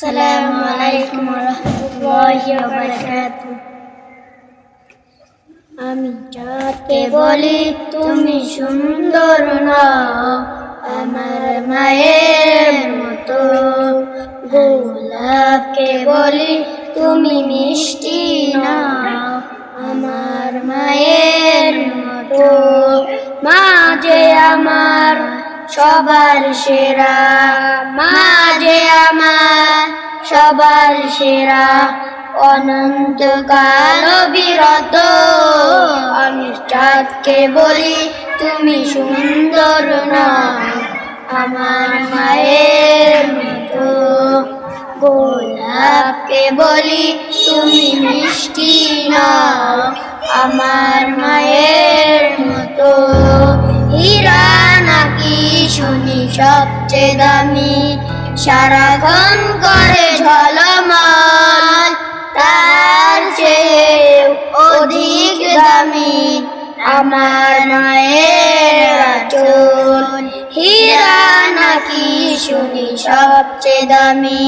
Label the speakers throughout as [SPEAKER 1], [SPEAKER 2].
[SPEAKER 1] السلام عليكم ورحمة الله وبركاته আমি চাঁদকে বলি তুমি সুন্দর না আমার মায়ের মতো গোলাপকে বলি তুমি মিষ্টি না আমার মায়ের মতো মা যে আমার সবার সেরা। মাঝে আমার সবার সেরা। অনন্তকাল বিরত। আমি চাঁদকে বলি, তুমি সুন্দর না। আমার মায়ের মতো গোলাপকে বলি, তুমি মিষ্টি না। আমার মায়ের সবচেয়ে দামি সারাক্ষণ করে ঝলমল। তার চেয়ে অধিক দামি আমার মায়ের আচল। হীরা নাকি শুনি সবচেয়ে দামি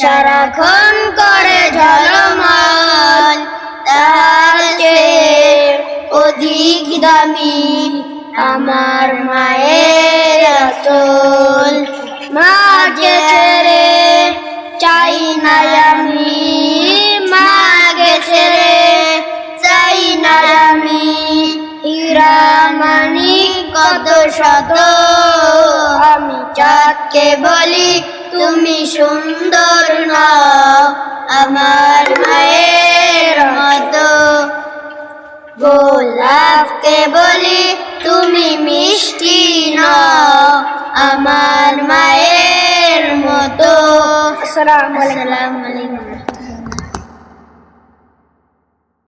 [SPEAKER 1] সারাক্ষণ করে ঝলমল। তার চেয়ে অধিক দামি আমার মায়ের মানি কত শত? আমি চাঁদকে বলি তুমি সুন্দর না আমার মায়ের মতো। গোলাপকে বলি তুমি মিষ্টি না আমার মায়ের মতো। আসসালামু আলাইকুম।